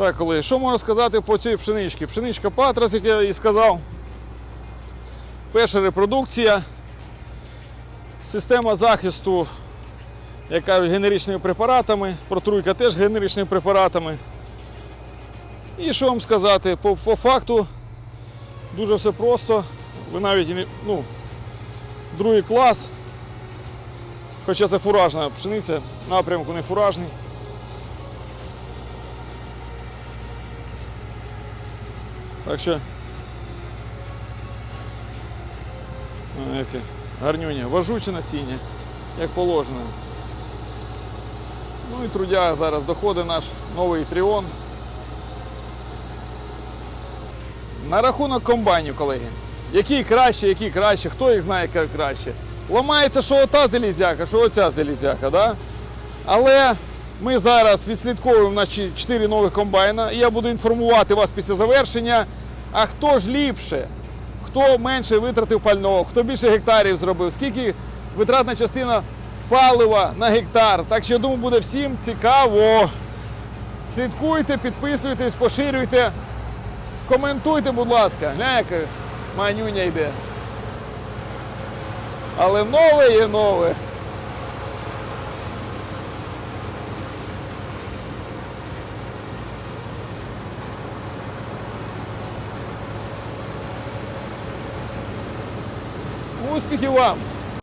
Так, колеги, що можна сказати по цій пшеничці? Пшеничка Патрас, як я і сказав. Перша репродукція. Система захисту, яка генеричними препаратами, протруйка теж генеричними препаратами. І що вам сказати, по, по факту дуже все просто. Ви навіть ну, другий клас. Хоча це фуражна пшениця, напрямку не фуражний. Так що. Яке гарнюня, важуче насіння, як положено. Ну і трудяга зараз доходить наш новий тріон. На рахунок комбайнів, колеги. Які краще, які краще, хто їх знає, яка краще. Ламається, що ота залізяка, що оця залізяка. Да? Але ми зараз відслідковуємо наші 4 нових комбайна, і я буду інформувати вас після завершення. А хто ж ліпше, хто менше витратив пального, хто більше гектарів зробив, скільки витратна частина палива на гектар. Так що я думаю, буде всім цікаво. Слідкуйте, підписуйтесь, поширюйте, коментуйте, будь ласка. Гля, яка манюня йде. Але нове є нове. Успіхів вам!